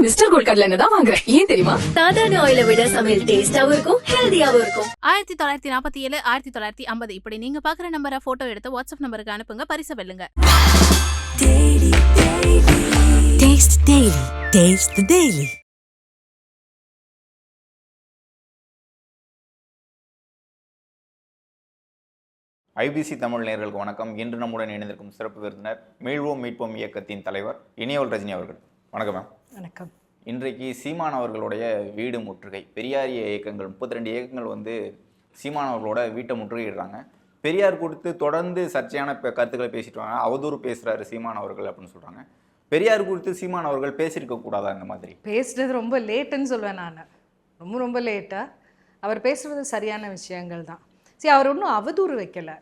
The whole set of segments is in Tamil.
மிஸ்டர் கோல்ட் கடல வாங்குறேன் ஏன் தெரியுமா? சாதாரண ஆயில விட சமையல் டேஸ்டாவும் இருக்கும் ஹெல்தியாவும் இருக்கும். ஆயிரத்தி தொள்ளாயிரத்தி நாற்பத்தி ஏழு ஆயிரத்தி தொள்ளாயிரத்தி ஐம்பது இப்படி நீங்க பாக்குற நம்பரை போட்டோ எடுத்து வாட்ஸ்அப் நம்பருக்கு அனுப்புங்க பரிசு வெல்லுங்க. Taste Daily. Taste the Daily. IBC Tamil நேயர்களுக்கு வணக்கம். இன்று நம்முடன் இணைந்திருக்கும் சிறப்பு விருந்தினர் மீள்வோம் மீட்போம் இயக்கத்தின் தலைவர் இனியவள் ரஜினி அவர்கள். வணக்கம் மேம். வணக்கம். இன்றைக்கு சீமான் அவர்களுடைய வீடு முற்றுகை. பெரியாரிய இயக்கங்கள் முப்பத்தி ரெண்டு இயக்கங்கள் வந்து சீமான் அவர்களோட வீட்டை முற்றுகையிடுறாங்க. பெரியார் கொடுத்து தொடர்ந்து சர்ச்சையான கருத்துக்களை பேசிட்டு வாங்க அவதூறு பேசுறாரு சீமான் அவர்கள் அப்படின்னு சொல்றாங்க. பெரியார் குறித்து சீமான் அவர்கள் பேசியிருக்க கூடாதா இந்த மாதிரி? பேசுனது ரொம்ப லேட்டுன்னு சொல்லுவேன் நான். ரொம்ப ரொம்ப லேட்டாக அவர் பேசுறது சரியான விஷயங்கள் தான். சரி அவர் ஒன்றும் அவதூறு வைக்கல.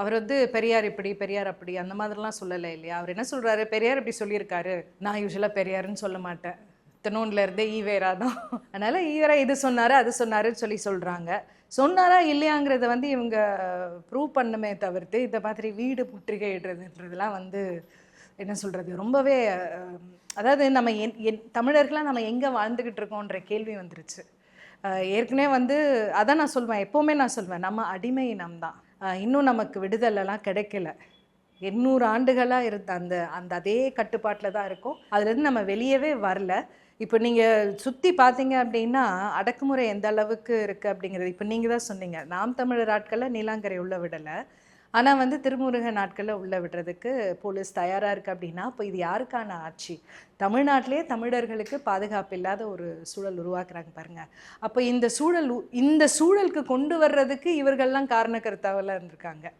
அவர் வந்து பெரியார் இப்படி பெரியார் அப்படி அந்த மாதிரிலாம் சொல்லலை இல்லையா? அவர் என்ன சொல்கிறாரு பெரியார் இப்படி சொல்லியிருக்காரு. நான் யூஸ்வலாக பெரியாருன்னு சொல்ல மாட்டேன். இத்தனோன்ல இருந்தே ஈவேரா தான். அதனால் ஈவேரா இது சொன்னார் அது சொன்னாருன்னு சொல்லி சொல்கிறாங்க சொன்னாரா இல்லையாங்கிறத வந்து இவங்க ப்ரூவ் பண்ணுமே தவிர்த்து இந்த மாதிரி வீடு முற்றுகையிடுறதுன்றதுலாம் வந்து என்ன சொல்கிறது ரொம்பவே அதாவது நம்ம என் என் தமிழர்களாக நம்ம எங்கே வாழ்ந்துக்கிட்டு இருக்கோன்ற கேள்வி வந்துருச்சு. ஏற்கனவே வந்து அதான் நான் சொல்வேன் எப்போவுமே நான் சொல்வேன் நம்ம அடிமை இனம் தான் இன்னும் நமக்கு விடுதலைலாம் கிடைக்கல. எண்ணூறு ஆண்டுகளாக இருந்த அந்த அந்த அதே கட்டுப்பாட்டில் தான் இருக்கும். அதுலேருந்து நம்ம வெளியவே வரல. இப்போ நீங்கள் சுற்றி பார்த்தீங்க அப்படின்னா அடக்குமுறை எந்த அளவுக்கு இருக்குது அப்படிங்கிறது இப்போ நீங்கள் தான் சொன்னீங்க. நாம் தமிழர் ஆட்களை நீலாங்கரை உள்ள விடலை. ஆனால் வந்து திருமுருக நாட்களில் உள்ள விடுறதுக்கு போலீஸ் தயாராக இருக்குது அப்படின்னா இப்போ இது யாருக்கான ஆட்சி? தமிழ்நாட்டிலே தமிழர்களுக்கு பாதுகாப்பு இல்லாத ஒரு சூழல் உருவாக்குறாங்க பாருங்க. அப்போ இந்த சூழல் உ- இந்த சூழலுக்கு கொண்டு வர்றதுக்கு இவர்கள்லாம் காரணக்கருத்தாவில் இருந்திருக்காங்க.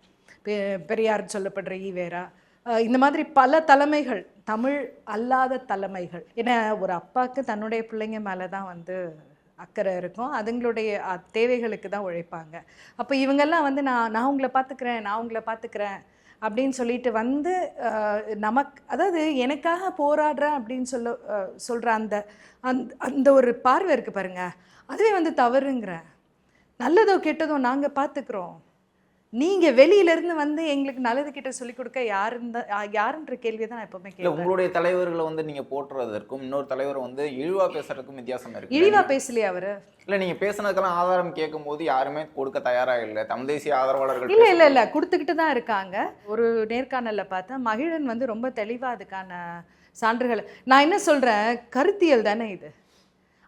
பெ- பெரியார் சொல்லப்படுற ஈவேரா. இந்த மாதிரி பல தலைமைகள் தமிழ் அல்லாத தலைமைகள். ஏன்னா ஒரு அப்பாவுக்கு தன்னுடைய பிள்ளைங்க மேலே தான் வந்து அக்கறை இருக்கும். அதுங்களுடைய தேவைகளுக்கு தான் உழைப்பாங்க. அப்போ இவங்கெல்லாம் வந்து நான் நான் உங்களை பார்த்துக்கிறேன் நான் உங்களை பார்த்துக்கிறேன் அப்படின்னு சொல்லிட்டு வந்து நமக்கு அதாவது எனக்காக போராடுறேன் அப்படின்னு சொல்ல சொல்கிற அந்த அந்த அந்த ஒரு பார்வை இருக்குது பாருங்கள் அதுவே வந்து தவறுங்கிறேன் நல்லதோ கெட்டதோ நாங்கள் பார்த்துக்குறோம் நீங்கள் வெளியிலேருந்து வந்து எங்களுக்கு நல்லது கிட்ட சொல்லிக் கொடுக்க யாருந்த யாருன்ற கேள்வியை தான் நான் எப்பவுமே கேட்குறேன் உங்களுடைய தலைவர்களை வந்து நீங்க போற்றுவதற்கும் இன்னொரு தலைவர் வந்து இழிவா பேசுறதுக்கும் வித்தியாசம் இருக்கு. இழிவா பேசலையே அவரு? இல்ல நீங்க பேசுனதுக்கெல்லாம் ஆதாரம் கேட்கும் போது யாருமே கொடுக்க தயாரா இல்ல. தமிழ் தேசிய ஆதரவாளர்கள் இல்ல இல்ல இல்ல கொடுத்துக்கிட்டு தான் இருக்காங்க. ஒரு நேர்காணல்ல பார்த்தா மகிழன் வந்து ரொம்ப தெளிவா அதுக்கான சான்றுகள் நான் என்ன சொல்றேன் கருத்தியல் தானே இது.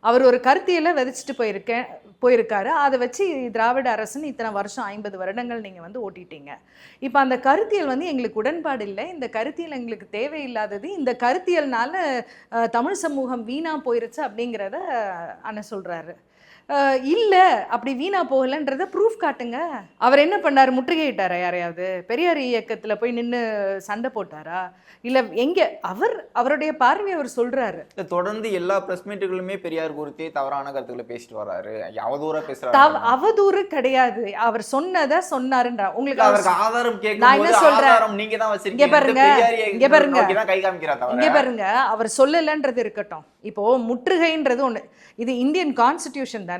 அவர் ஒரு கருத்தியலை விதைச்சிட்டு போயிருக்கேன் போயிருக்காரு. அதை வச்சு திராவிட அரசுன்னு இத்தனை வருஷம் ஐம்பது வருடங்கள் நீங்கள் வந்து ஓட்டிட்டீங்க. இப்போ அந்த கருத்தியல் வந்து எங்களுக்கு உடன்பாடு இல்லை. இந்த கருத்தியல் எங்களுக்கு தேவையில்லாதது. இந்த கருத்தியல்னால தமிழ் சமூகம் வீணாக போயிருச்சு அப்படிங்கிறத அண்ணன் சொல்கிறாரு இல்ல அப்படி வீணா போகலன்றத ப்ரூஃப் காட்டுங்க. அவர் என்ன பண்ணாரு? முற்றுகையிட்டாரா யாரையாவது? பெரியார் இயக்கத்துல போய் நின்னு சண்டை போட்டாரா? இல்ல எங்க அவர் அவருடைய பார்வையை அவர் சொல்றாரு. இல்ல, தொடர்ந்து எல்லா பிரஸ் மீட்டுகளுமே பெரியார் குறித்தே தவறான கருத்துக்களை பேசிட்டு வர்றாரு அவதூறா தவ- பேசுறாரு அவதூறு கிடையாது. அவர் சொன்னதை சொன்னாருன்றா. உங்களுக்கு அவருக்கு ஆதாரம் நான் என்ன போது சொல்றேன்? ஆதாரம் நீங்க தான் வச்சிருக்கீங்க. பாருங்க, இங்க பாருங்க. கை காமிக்கிறா இங்க பாருங்க அவர் சொல்லலன்றது இருக்கட்டும். இப்போ முற்றுகைன்றது ஒண்ணு. இது இந்தியன் கான்ஸ்டிடியூஷன் தானே?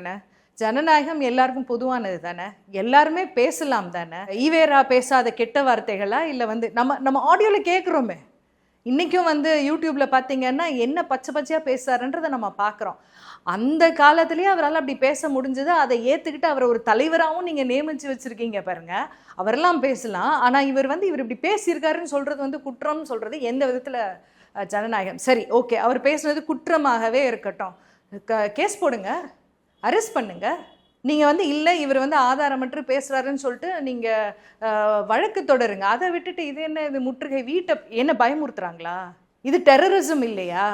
ஜனநாயகம் எல்லாருக்கும் பொதுவானது தானே? எல்லாருமே பேசலாம் தானே? ஈவேரா பேசாத கெட்ட வார்த்தைகளா? இல்ல வந்து நம்ம நம்ம ஆடியோல கேட்குறோமே இன்னைக்கும் வந்து யூடியூப்ல பாத்தீங்கன்னா என்ன பச்சை பச்சையா பேசுகிறாருன்றதை நம்ம பார்க்குறோம் அந்த காலத்திலேயே அவரால் அப்படி பேச முடிஞ்சது. அதை ஏற்றுக்கிட்டு அவரை ஒரு தலைவராகவும் நீங்க நியமிச்சு வச்சிருக்கீங்க பாருங்க. அவரெல்லாம் பேசலாம். ஆனா இவர் வந்து இவர் இப்படி பேசியிருக்காருன்னு சொல்றது வந்து குற்றம்னு சொல்றது எந்த விதத்துல ஜனநாயகம். சரி ஓகே. அவர் பேசுனது குற்றமாகவே இருக்கட்டும். க- கேஸ் போடுங்க. அரெஸ்ட் பண்ணுங்க. நீங்கள் வந்து இல்லை இவர் வந்து ஆதாரமற்று பேசுகிறாருன்னு சொல்லிட்டு நீங்கள் வழக்கு தொடருங்க. அதை விட்டுட்டு இது என்ன இது முற்றுகை வீட்டை என்ன பயமுறுத்துறாங்களா? இது டெரரிசம் இல்லையா?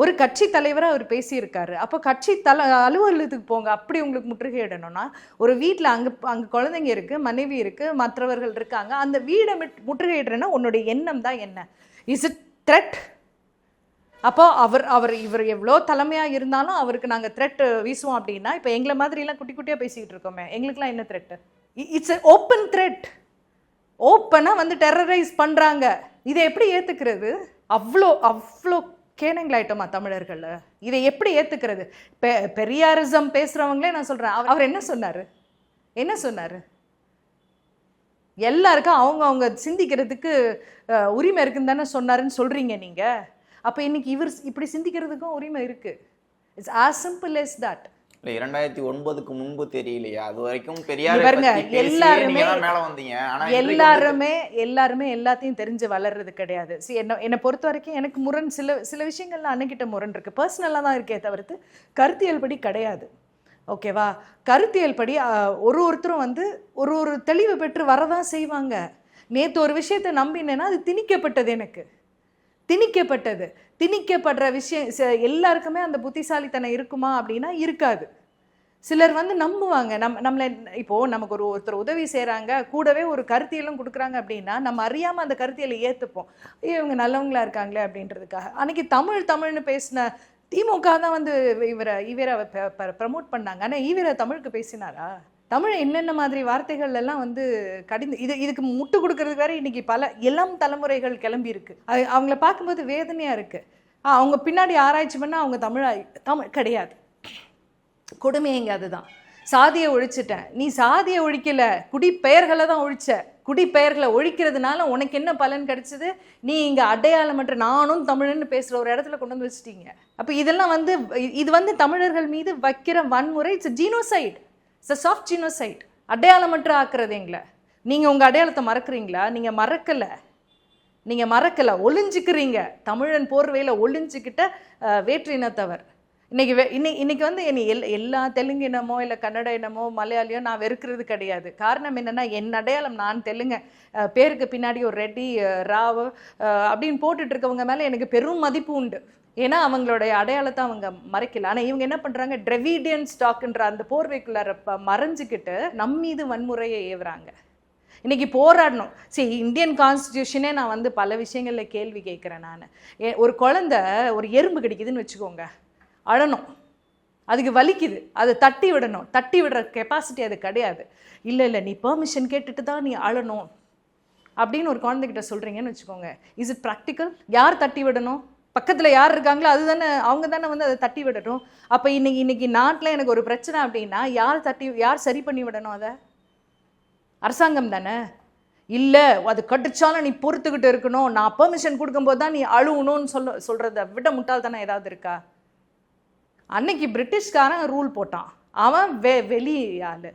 ஒரு கட்சி தலைவராக அவர் பேசியிருக்காரு. அப்போ கட்சி தல அலுவலகத்துக்கு போங்க. அப்படி உங்களுக்கு முற்றுகையிடணும்னா ஒரு வீட்டில் அங்கே அங்கே குழந்தைங்க இருக்குது மனைவி இருக்குது மற்றவர்கள் இருக்காங்க. அந்த வீடை முற்றுகையிடுறேன்னா உன்னுடைய எண்ணம் தான் என்ன? இஸ் இட் த்ரெட் அப்போ அவர் அவர் இவர் எவ்வளோ தலைமையாக இருந்தாலும் அவருக்கு நாங்கள் த்ரெட் வீசுவோம் அப்படின்னா இப்போ எங்களை மாதிரிலாம் குட்டி குட்டியாக பேசிக்கிட்டு இருக்கோமே எங்களுக்குலாம் என்ன threat it's a open thread ஓப்பனாக வந்து டெரரைஸ் பண்ணுறாங்க இதை எப்படி ஏற்றுக்கிறது அவ்வளோ அவ்வளோ கேனங்களாயிட்டோமா தமிழர்கள் இதை எப்படி ஏற்றுக்கிறது பெ பெரியாரிசம் பேசுகிறவங்களே நான் சொல்கிறேன் அவர் என்ன சொன்னார்? என்ன சொன்னார்? எல்லாருக்கும் அவங்க அவங்க சிந்திக்கிறதுக்கு உரிமை இருக்குன்னு தானே சொன்னாருன்னு சொல்கிறீங்க நீங்கள் அப்போ இன்னைக்கு இவர் இப்படி சிந்திக்கிறதுக்கும் உரிமை இருக்கு. It's as simple as that இல்ல இரண்டாயிரத்தி ஒன்பதுக்கு முன்பு தெரியலையா? அது வரைக்கும் பெரியார் பாருங்க, எல்லாருமே- மேல வந்தீங்க. ஆனா இன்றைக்கு வந்து- எல்லாருமே எல்லாருமே எல்லாத்தையும் தெரிஞ்சு வளர்றது கிடையாது. சி என்ன என்னை பொறுத்த வரைக்கும் எனக்கு முரண் சில சில விஷயங்கள்ல அன்னைக்கிட்ட முரண் இருக்கு. பர்சனலாக தான் இருக்கே தவிர்த்து கருத்தியல் படி கிடையாது. ஓகேவா கருத்தியல் படி ஒரு ஒருத்தரும் வந்து ஒரு ஒரு தெளிவு பெற்று வரதான் செய்வாங்க. நேற்று ஒரு விஷயத்தை நம்பினேன்னா அது திணிக்கப்பட்டது எனக்கு. திணிக்கப்பட்டது. திணிக்கப்படுற விஷயம் ச- எல்லாருக்குமே அந்த புத்திசாலித்தனம் இருக்குமா அப்படின்னா இருக்காது. சிலர் வந்து நம்புவாங்க. நம் நம்மளை இப்போது நமக்கு ஒரு ஒருத்தர் உதவி செய்கிறாங்க கூடவே ஒரு கருத்தியலும் கொடுக்குறாங்க அப்படின்னா நம்ம அறியாமல் அந்த கருத்தியலை ஏற்றுப்போம் ஐயோ இவங்க நல்லவங்களா இருக்காங்களே அப்படின்றதுக்காக. அன்னைக்கு தமிழ் தமிழ்னு பேசின திமுக தான் வந்து இவரை இவரை ப்ரமோட் பண்ணாங்க. ஆனால் ஈவரை தமிழுக்கு பேசினாரா? தமிழ் என்னென்ன மாதிரி வார்த்தைகள் எல்லாம் வந்து கடிந்து இது இதுக்கு முட்டு கொடுக்கறதுக்கு வேற இன்னைக்கு பல இளம் தலைமுறைகள் கிளம்பி இருக்கு. அது அவங்கள பார்க்கும்போது வேதனையா இருக்கு. அவங்க பின்னாடி ஆராய்ச்சி பண்ணால் அவங்க தமிழா தமிழ் கிடையாது. கொடுமை அதுதான். சாதியை ஒழிச்சிட்டேன். நீ சாதியை ஒழிக்கல குடிப்பெயர்களை தான் ஒழிச்ச. குடிப்பெயர்களை ஒழிக்கிறதுனால உனக்கு என்ன பலன் கிடைச்சது? நீ இங்கே அடையாளமற்ற நானும் தமிழன்னு பேசுகிற ஒரு இடத்துல கொண்டு வந்து வச்சிட்டீங்க. அப்போ இதெல்லாம் வந்து இது வந்து தமிழர்கள் மீது வைக்கிற வன்முறை it's genocide it's soft genocide அடையாளமற்ற ஆக்குறது எங்களை. நீங்கள் உங்கள் அடையாளத்தை மறக்கிறீங்களா? நீங்கள் மறக்கலை. நீங்கள் மறக்கலை. ஒளிஞ்சிக்கிறீங்க. தமிழன் போர்வையில் ஒளிஞ்சிக்கிட்ட வேற்றினத்தவர் இனத்தவர். இன்னைக்கு வே இன்னை இன்னைக்கு வந்து என்னை எல் எல்லா தெலுங்கு இனமோ இல்லை கன்னட இனமோ மலையாளியோ நான் வெறுக்கிறது கிடையாது. காரணம் என்னென்னா என் அடையாளம் நான் தெலுங்க. பேருக்கு பின்னாடி ஒரு ரெட்டி ராவ் அப்படின்னு போட்டுட்டு இருக்கவங்க மேலே எனக்கு பெரும் மதிப்பு உண்டு. ஏன்னா அவங்களுடைய அடையாளத்தை அவங்க மறைக்கல. ஆனால் இவங்க என்ன பண்ணுறாங்க ட்ரெவிடியன் ஸ்டாக்ன்ற அந்த போர்வைக்குள்ளார மறைஞ்சிக்கிட்டு மறைஞ்சுக்கிட்டு நம் மீது வன்முறையை ஏவுறாங்க. இன்றைக்கி போராடணும். சரி இந்தியன் கான்ஸ்டியூஷனே நான் வந்து பல விஷயங்களில் கேள்வி கேட்குறேன் நான். ஒரு குழந்தை ஒரு எறும்பு கடிக்குதுன்னு வச்சுக்கோங்க. அழணும். அதுக்கு வலிக்குது. அதை தட்டி விடணும். தட்டி விடுற கெப்பாசிட்டி அது கிடையாது. இல்லை இல்லை நீ பெர்மிஷன் கேட்டுட்டு தான் நீ அழணும். அப்படின்னு ஒரு குழந்தைகிட்ட சொல்கிறீங்கன்னு வச்சுக்கோங்க. இஸ் இட் ப்ராக்டிக்கல் யார் தட்டி விடணும்? பக்கத்தில் யார் இருக்காங்களோ அதுதானே அவங்க தானே வந்து அதை தட்டி விடணும் அப்போ இன்னைக்கு இன்னைக்கு நாட்டில் எனக்கு ஒரு பிரச்சனை அப்படின்னா யார் தட்டி யார் சரி பண்ணி விடணும் அதை? அரசாங்கம் தானே. இல்லை அது கட்டுச்சாலும் நீ பொறுத்துக்கிட்டு இருக்கணும். நான் பெர்மிஷன் கொடுக்கும்போது தான் நீ அழுவணும்னு சொல்ல சொல்கிறத விட முட்டாள்தானே ஏதாவது இருக்கா? அன்னைக்கு பிரிட்டிஷ்காரன் ரூல் போட்டான். அவன் வெ வெளி ஆள்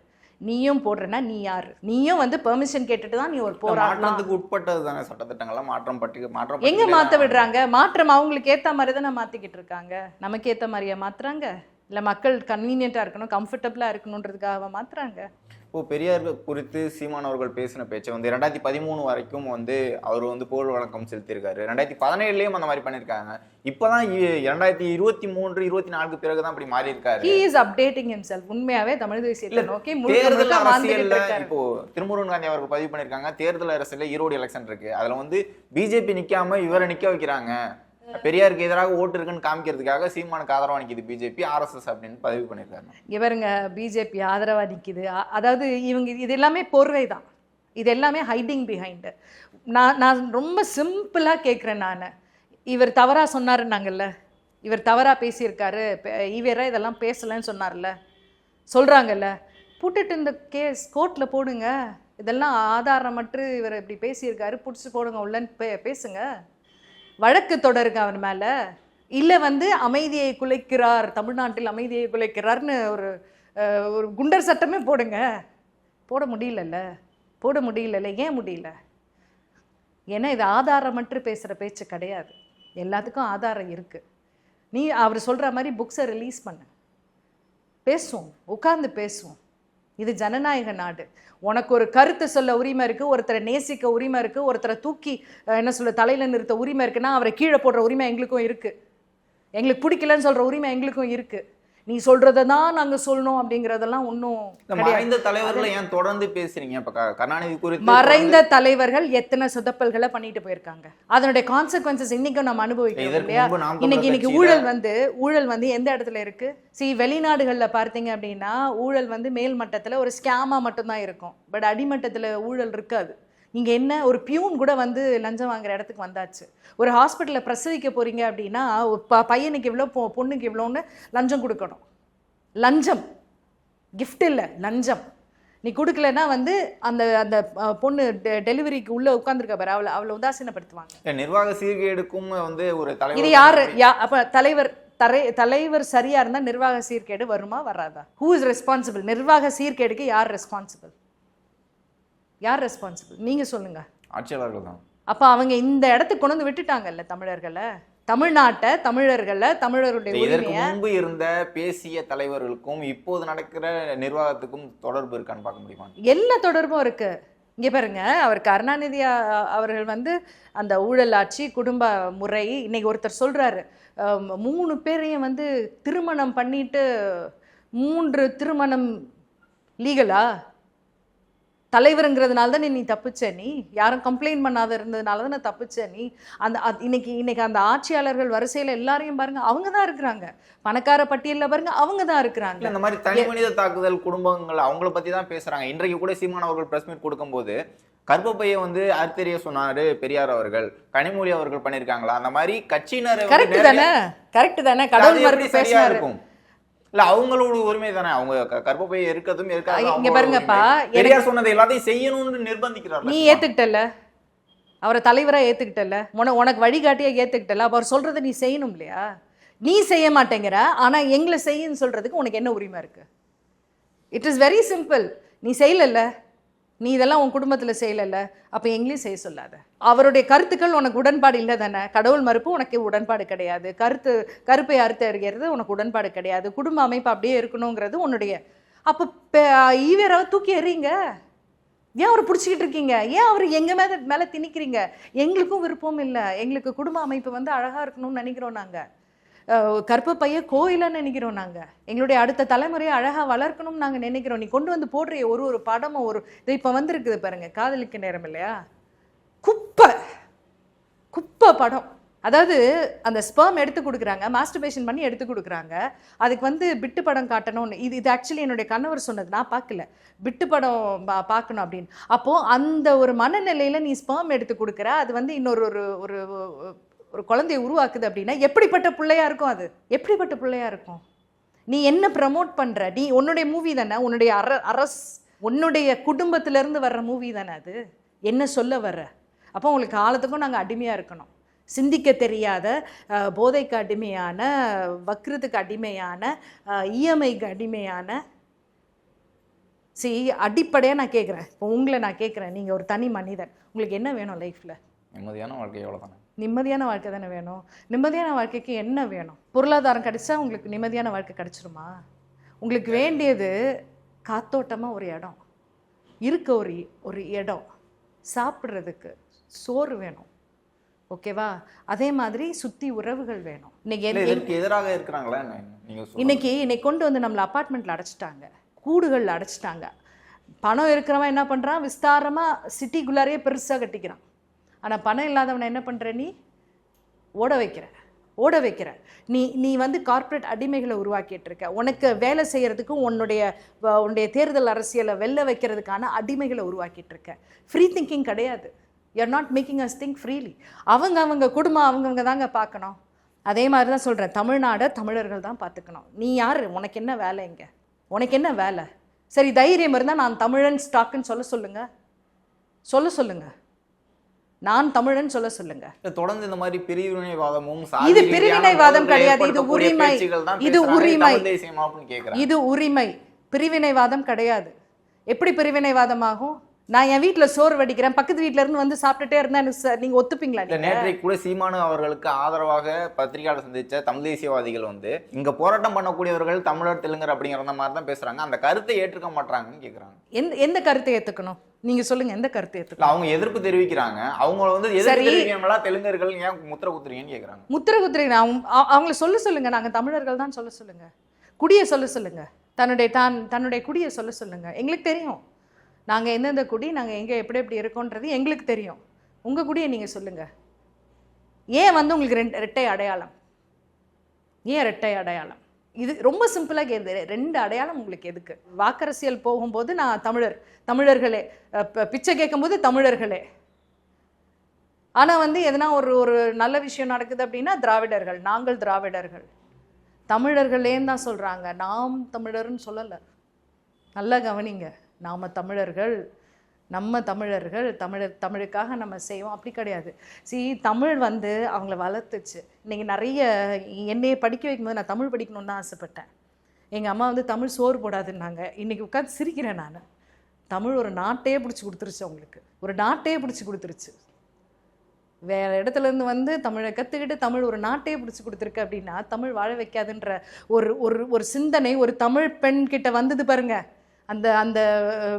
நீயும் போடுறனா நீ யாரு? நீயும் வந்து பெர்மிஷன் கேட்டுட்டு தான் நீ ஒரு போராடலாம் மாற்றத்துக்கு உட்பட்டது தானே சட்டத்திட்டங்கள்லாம். மாற்றம் பட்டு மாற்றம் எங்க மாத்த விடுறாங்க? மாற்றம் அவங்களுக்கு ஏத்த மாதிரி தானே மாத்திக்கிட்டு இருக்காங்க. நமக்கு ஏத்த மாதிரியா மாத்துறாங்க? இல்ல மக்கள் கன்வீனியன்ட்டா இருக்கணும் கம்ஃபர்டபுளா இருக்கணுன்றதுக்காக மாத்துறாங்க. இப்போ பெரியார் குறித்து சீமான் அவர்கள் பேசின பேச்சை வந்து ரெண்டாயிரத்தி பதிமூணு வரைக்கும் வந்து அவர் வந்து புகழ் வழக்கம் செலுத்தியிருக்காரு. ரெண்டாயிரத்தி பதினேழுலயும் அந்த மாதிரி பண்ணியிருக்காங்க. இப்போதான் இ- இரண்டாயிரத்தி இருபத்தி மூன்று இருபத்தி நாலுக்கு பிறகுதான் அப்படி மாறி இருக்காரு ஹி இஸ் அப்டேட்டிங் himself. உண்மையாவே தமிழ் தேசியத்தை இல்ல, நோக்கி தேர்தல் அரசியல்ல இப்போ திருமுருகன் காந்தி அவர்கள் பதிவு பண்ணிருக்காங்க தேர்தல் அரசியல்ல ஈரோடு எலெக்ஷன் இருக்கு. அதுல வந்து பிஜேபி நிக்காம இவரை நிக்க வைக்கிறாங்க. பெரியாருக்கு எதிராக ஓட்டு இருக்குன்னு காமிக்கிறதுக்காக சீமானுக்கு ஆதரவா நிக்குது பிஜேபி ஆர்எஸ்எஸ் அப்படின்னு பதிவு பண்ணிருக்காங்க இவருங்க பிஜேபி ஆதரவா நிற்கிது அதாவது இவங்க இது எல்லாமே போர்வை தான். இது எல்லாமே ஹைடிங் பிஹைண்டு நான் நான் ரொம்ப சிம்பிளாக கேட்குறேன் நான். இவர் தவறா சொன்னாருன்னாங்கல்ல? இவர் தவறாக பேசியிருக்காரு. ஈவேரா இதெல்லாம் பேசலைன்னு சொன்னார்ல? சொல்கிறாங்கல்ல புட்டுட்டு இந்த கேஸ் கோர்ட்டில் போடுங்க. இதெல்லாம் ஆதாரமற்று இவர் இப்படி பேசியிருக்காரு. பிடிச்சி போடுங்க உள்ளன்னு பே பேசுங்க. வழக்கு தொடருங்க அவர் மேலே. இல்லை வந்து அமைதியை குலைக்கிறார் தமிழ்நாட்டில் அமைதியை குலைக்கிறார்னு ஒரு ஒரு குண்டர் சட்டமே போடுங்க. போட முடியலல்ல. போட முடியலல்ல. ஏன் முடியல? ஏன்னா இது ஆதாரமற்று பேசுகிற பேச்சு கிடையாது. எல்லாத்துக்கும் ஆதாரம் இருக்குது நீ அவர் சொல்கிற மாதிரி புக்ஸை ரிலீஸ் பண்ணு. பேசுவோம். உட்காந்து பேசுவோம். இது ஜனநாயக நாடு. உனக்கு ஒரு கருத்து சொல்ல உரிமை இருக்குது ஒருத்தரை நேசிக்க உரிமை இருக்குது ஒருத்தரை தூக்கி என்ன சொல்ல தலையில் நிறுத்த உரிமை இருக்குன்னா அவரை கீழே போடுற உரிமை எங்களுக்கும் இருக்குது எங்களுக்கு பிடிக்கலன்னு சொல்கிற உரிமை எங்களுக்கும் இருக்குது நீ சொல்றதை தான் நாங்க சொல்லணும் அப்படிங்கறதெல்லாம் ஒன்றும் மறைந்த தலைவர்களை ஏன் தொடர்ந்து பேசுறீங்க? இப்ப கருணாநிதி குறித்து மறைந்த தலைவர்கள் எத்தனை சொதப்பல்களை பண்ணிட்டு போயிருக்காங்க. அதனுடைய கான்சிக்வன்சஸ் இன்னைக்கும் நம்ம அனுபவிக்கிறோம் இல்லையா? இன்னைக்கு இன்னைக்கு ஊழல் வந்து ஊழல் வந்து எந்த இடத்துல இருக்கு? சி வெளிநாடுகள்ல பார்த்தீங்க அப்படின்னா ஊழல் வந்து மேல் மட்டத்துல ஒரு ஸ்கேமா மட்டும்தான் இருக்கும். பட் அடிமட்டத்துல ஊழல் இருக்காது. இங்க என்ன ஒரு பியூன் கூட வந்து லஞ்சம் வாங்குற இடத்துக்கு வந்தாச்சு. ஒரு ஹாஸ்பிட்டல்ல பிரசவிக்க போறீங்க அப்படின்னா ப- பையனுக்கு இவ்வளோ பொ பொண்ணுக்கு இவ்வளோன்னு லஞ்சம் கொடுக்கணும். லஞ்சம். gift இல்லை லஞ்சம். நீ கொடுக்கலன்னா வந்து அந்த அந்த பொண்ணு டெலிவரிக்கு உள்ள உட்காந்துருக்க பாரு. அவளை அவளை உதாசீனப்படுத்துவாங்க. நிர்வாக சீர்கேடுக்கும் வந்து ஒரு இது தலைவர் யாரு? யா அப்ப தலைவர் தரை தலைவர் சரியா இருந்தா நிர்வாக சீர்கேடு வருமா வராதா? ஹூ இஸ் ரெஸ்பான்சிபிள் நிர்வாக சீர்கேடுக்கு யார் ரெஸ்பான்சிபிள் யார் ரெஸ்பான்சிபிள் நீங்க சொல்லுங்க. ஆட்சியாளர்கள் தான் அப்ப அவங்க இந்த இடத்துக்கு கொண்டு வந்து விட்டுட்டாங்கல்ல தமிழர்களை? தமிழ்நாட்டை தமிழர்களை தமிழருடைய இதற்கு முன்பு இருந்த பேசிய தலைவர்களுக்கும் இப்போது நடக்கிற நிர்வாகத்துக்கும் தொடர்பு இருக்கான்னு பார்க்க முடியுமா? எல்லா தொடர்பும் இருக்கு. இங்க பாருங்க அவர் கருணாநிதி அவர்கள் வந்து அந்த ஊழல் ஆட்சி குடும்ப முறை இன்னைக்கு ஒருத்தர் சொல்றாரு. மூணு பேரையும் வந்து திருமணம் பண்ணிட்டு மூன்று திருமணம் லீகலா? தலைவருங்கிறதுனால தானே நீ தப்பிச்ச நீ? யாரும் கம்ப்ளைண்ட் பண்ணாத இருந்ததுனால தானே தப்பிச்ச நீ? அந்த இன்னைக்கு இன்னைக்கு அந்த ஆட்சியாளர்கள் வரிசையில எல்லாரையும் பாருங்க அவங்க தான் இருக்கிறாங்க. பணக்கார பட்டியல்ல பாருங்க அவங்க தான் இருக்கிறாங்க. இந்த மாதிரி தனி மனித தாக்குதல் குடும்பங்கள் அவங்கள பத்தி தான் பேசுறாங்க. இன்றைக்கு கூட சீமான் அவர்கள் பிரஸ் மீட் கொடுக்கும்போது கர்ப்பப்பையை வந்து அறுத்தெறிய சொன்னாரு பெரியார் அவர்கள். கனிமொழி அவர்கள் பண்ணிருக்காங்களா அந்த மாதிரி கட்சியினர் கரெக்ட் தானே? கரெக்ட் தானே? கடவுள் சரியா பேசினாரு. இருக்கும்? இல்ல அவங்களோட உரிமை தானே. அவங்க க- கர்ப்பப்பையை இருக்கதும் இருக்காது இங்க பாருங்கப்பா. பெரியார் சொன்னதை எல்லாத்தையும் செய்யணும்னு நிர்பந்திக்கிறார் நீ ஏத்துக்கிட்டல? அவரை தலைவரா ஏத்துக்கிட்டல? உன உனக்கு வழிகாட்டியா ஏத்துக்கிட்டல? அப்ப அவர் சொல்றதை நீ செய்யணும் இல்லையா? நீ செய்ய மாட்டேங்கிற ஆனா எங்களை செய்யுன்னு சொல்றதுக்கு உனக்கு என்ன உரிமை இருக்கு? இட் இஸ் வெரி சிம்பிள் நீ செய்யலல்ல? நீ இதெல்லாம் உன் குடும்பத்தில் செய்யலல்ல? அப்போ எங்களையும் செய்ய சொல்லாத. அவருடைய கருத்துக்கள் உனக்கு உடன்பாடு இல்லை தானே? கடவுள் மறுப்பு உனக்கு உடன்பாடு கிடையாது. கருத்து கருப்பை அறுத்து அறிகிறது உனக்கு உடன்பாடு கிடையாது. குடும்ப அமைப்பு அப்படியே இருக்கணுங்கிறது உன்னுடைய. அப்போ ஈவேராவை தூக்கி எறிங்க. ஏன் அவர் பிடிச்சிக்கிட்டு இருக்கீங்க? ஏன் அவர் எங்கள் மேலே மேலே திணிக்கிறீங்க? எங்களுக்கும் விருப்பம் இல்லை. எங்களுக்கு குடும்ப அமைப்பு வந்து அழகாக இருக்கணும்னு நினைக்கிறோம் நாங்கள் அஹ் கோயிலாக நினைக்கிறோம் நாங்கள் எங்களுடைய அடுத்த தலைமுறையை அழகாக வளர்க்கணும்னு நாங்கள் நினைக்கிறோம். நீ கொண்டு வந்து போடுற ஒரு ஒரு படமும் ஒரு இது இப்போ வந்திருக்குது பாருங்க காதலிக்க நேரம் இல்லையா? குப்பை. குப்பை படம். அதாவது அந்த ஸ்பெர்ம் எடுத்து கொடுக்குறாங்க மாஸ்டர்பேஷன் பண்ணி எடுத்து கொடுக்குறாங்க. அதுக்கு வந்து பிட்டு படம் காட்டணும்னு. இது இது ஆக்சுவலி என்னுடைய கணவர் சொன்னது நான் பார்க்கல. பிட்டு படம் பா- பார்க்கணும் அப்படின்னு. அப்போது அந்த ஒரு மனநிலையில் நீ ஸ்பேம் எடுத்து கொடுக்குற அது வந்து இன்னொரு ஒரு ஒரு ஒரு குழந்தைய உருவாக்குது அப்படின்னா எப்படிப்பட்ட பிள்ளையாக இருக்கும் அது? எப்படிப்பட்ட பிள்ளையாக இருக்கும்? நீ என்ன ப்ரமோட் பண்ணுற நீ உன்னுடைய மூவி தானே? உன்னுடைய அர அரஸ் உன்னுடைய குடும்பத்திலேருந்து வர்ற மூவி தானே அது? என்ன சொல்ல வர்ற? அப்போ உங்களுக்கு காலத்துக்கும் நாங்கள் அடிமையாக இருக்கணும். சிந்திக்க தெரியாத போதைக்கு அடிமையான வக்ரத்துக்கு அடிமையான இஎம்ஐக்கு அடிமையான. சி அடிப்படையாக நான் கேட்குறேன் இப்போ உங்களை நான் கேட்குறேன் நீங்கள் ஒரு தனி மனிதன். உங்களுக்கு என்ன வேணும் லைஃப்பில் நிம்மதியான வாழ்க்கை எவ்வளவுதானே நிம்மதியான வாழ்க்கை தானே வேணும்? நிம்மதியான வாழ்க்கைக்கு என்ன வேணும்? பொருளாதாரம் கிடைச்சா உங்களுக்கு நிம்மதியான வாழ்க்கை கிடைச்சிருமா? உங்களுக்கு வேண்டியது காத்தோட்டமாக ஒரு இடம். இருக்க ஒரு ஒரு இடம். சாப்பிட்றதுக்கு சோறு வேணும். ஓகேவா? அதே மாதிரி சுற்றி உறவுகள் வேணும். இன்னைக்கு எதிராக இருக்கிறாங்களா. இன்னைக்கு இன்னைக்கு கொண்டு வந்து நம்மளை அப்பார்ட்மெண்ட்டில் அடைச்சிட்டாங்க. கூடுகளில் அடைச்சிட்டாங்க. பணம் இருக்கிறவன் என்ன பண்ணுறான் விஸ்தாரமாக சிட்டிக்குள்ளாரையே பெருசாக கட்டிக்கிறான். ஆனால் பணம் இல்லாதவனை என்ன பண்ணுற நீ? ஓட வைக்கிற. ஓட வைக்கிற. நீ நீ வந்து கார்ப்பரேட் அடிமைகளை உருவாக்கிட்டு இருக்க. உனக்கு வேலை செய்கிறதுக்கும் உன்னுடைய உன்னுடைய தேர்தல் அரசியலை வெல்ல வைக்கிறதுக்கான அடிமைகளை உருவாக்கிட்டு இருக்க. ஃப்ரீ திங்கிங் கிடையாது. You're not making us think freely அவங்க அவங்க குடும்பம் அவங்கவுங்க தாங்க பார்க்கணும். அதே மாதிரி தான் சொல்கிறேன் தமிழ்நாடை தமிழர்கள் தான் பார்த்துக்கணும். நீ யார்? உனக்கு என்ன வேலை இங்கே? உனக்கு என்ன வேலை? சரி தைரியம் இருந்தால் நான் தமிழன் ஸ்டாக்குன்னு சொல்ல சொல்லுங்கள் சொல்ல சொல்லுங்கள் நான் தமிழன் சொல்ல சொல்லுங்க தொடர்ந்து இந்த மாதிரி பிரிவினைவாதமும் இது பிரிவினைவாதம் கிடையாது, இது உரிமை. இது. உரிமை. இது உரிமை பிரிவினைவாதம் கிடையாது எப்படி பிரிவினைவாதமாகும் நான் என் வீட்டில் சோறு வடிக்கிறேன். பக்கத்து வீட்ல இருந்து வந்து சாப்பிட்டுட்டே இருந்தா எனக்கு ச- நீங்க ஒத்துப்பீங்களா இல்ல? நேற்றைக்கு கூட சீமானு அவர்களுக்கு ஆதரவாக பத்திரிகையாளர் சந்திச்ச தமிழ் தேசியவாதிகள் வந்து இங்க போராட்டம் பண்ணக்கூடியவர்கள் தமிழர் தெலுங்கர் அப்படிங்கிற மாதிரி தான் பேசுறாங்க. அந்த கருத்தை ஏற்றுக்க மாட்டாங்கன்னு கேக்குறாங்க. எந்த எந்த கருத்தை ஏத்துக்கணும்? நீங்க சொல்லுங்க எந்த கருத்தை ஏத்துக்கணும்? அவங்க எதிர்ப்பு தெரிவிக்கிறாங்க. அவங்க வந்து எதிர்ப்பு சரி. தெரிவிக்கிறவங்களா தெலுங்கர்கள் ஏன் முத்திர குத்துறீங்கன்னு கேக்குறாங்க முத்திர குத்திரை அவங்கள சொல்ல சொல்லுங்க. நாங்க தமிழர்கள் தான் சொல்ல சொல்லுங்க. குடியை சொல்ல சொல்லுங்க. தன்னுடைய தான் தன்னுடைய குடியை சொல்ல சொல்லுங்க. எங்களுக்கு தெரியும். நாங்கள் எந்தெந்த குடி நாங்கள் எங்கே எப்படி எப்படி இருக்கோன்றது எங்களுக்கு தெரியும். உங்கள் குடியை நீங்கள் சொல்லுங்கள் ஏன் வந்து உங்களுக்கு ரெண்டு ரெட்டை அடையாளம்? ஏன் ரெட்டை அடையாளம்? இது ரொம்ப சிம்பிளாக கேது ரெண்டு அடையாளம் உங்களுக்கு எதுக்கு? வாக்கரசியல் போகும்போது நான் தமிழர் தமிழர்களே பிச்சை கேட்கும்போது தமிழர்களே. ஆனால் வந்து எதனா ஒரு ஒரு நல்ல விஷயம் நடக்குது அப்படின்னா திராவிடர்கள் நாங்கள் திராவிடர்கள். தமிழர்களேன்னு தான் சொல்கிறாங்க நாம் தமிழர்னு சொல்லலை. நல்லா கவனிங்க. நாம் தமிழர்கள் நம்ம தமிழர்கள் தமிழர் தமிழுக்காக நம்ம செய்வோம். அப்படி கிடையாது. சி தமிழ் வந்து அவங்கள வளர்த்துச்சு. இன்றைக்கி நிறைய என்னைய படிக்க வைக்கும்போது நான் தமிழ் படிக்கணும்னு தான் ஆசைப்பட்டேன். எங்கள் அம்மா வந்து தமிழ் சோறு போடாதுன்னாங்க. இன்றைக்கி உட்காந்து சிரிக்கிறேன் நான். தமிழ் ஒரு நாட்டையே பிடிச்சி கொடுத்துருச்சு அவங்களுக்கு. ஒரு நாட்டையே பிடிச்சி கொடுத்துருச்சு. வேறு இடத்துலேருந்து வந்து தமிழை கற்றுக்கிட்டு தமிழ் ஒரு நாட்டையே பிடிச்சி கொடுத்துருக்கு அப்படின்னா தமிழ் வாழ வைக்காதுன்ற ஒரு ஒரு ஒரு சிந்தனை ஒரு தமிழ் பெண்கிட்ட வந்தது பாருங்கள் அந்த அந்த